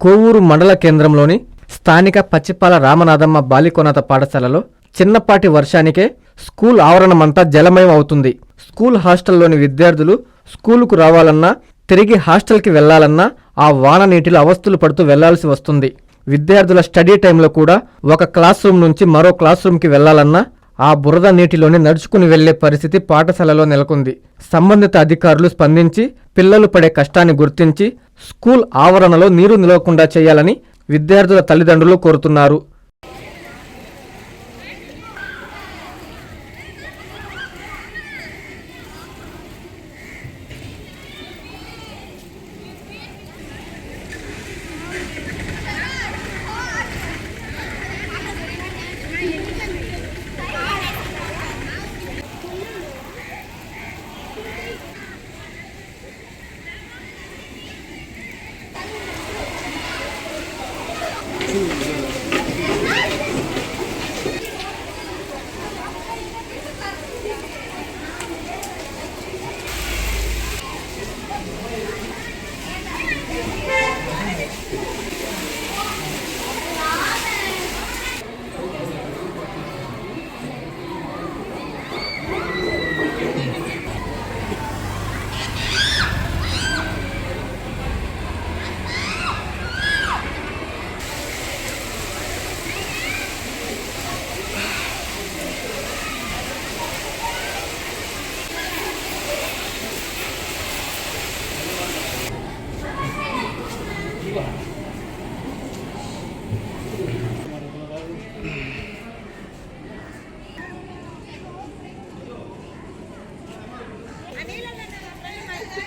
కోవూరు మండల కేంద్రంలోని స్థానిక పచ్చిపాల రామనాథమ్మ బాలికోన్నత పాఠశాలలో చిన్నపాటి వర్షానికే స్కూల్ ఆవరణమంతా జలమయం అవుతుంది. స్కూల్ హాస్టల్లోని విద్యార్థులు స్కూలుకు రావాలన్నా తిరిగి హాస్టల్కి వెళ్ళాలన్నా ఆ వాన నీటిలో అవస్థలు పడుతూ వెళ్ళాల్సి వస్తుంది. విద్యార్థుల స్టడీ టైంలో కూడా ఒక క్లాస్ రూమ్ నుంచి మరో క్లాస్ రూమ్కి వెళ్ళాలన్నా ఆ బురద నీటిలోనే నడుచుకుని వెళ్ళే పరిస్థితి పాఠశాలలో నెలకొంది. సంబంధిత అధికారులు స్పందించి పిల్లలు పడే కష్టాన్ని గుర్తించి స్కూల్ ఆవరణలో నీరు నిలవకుండా చేయాలని విద్యార్థుల తల్లిదండ్రులు కోరుతున్నారు.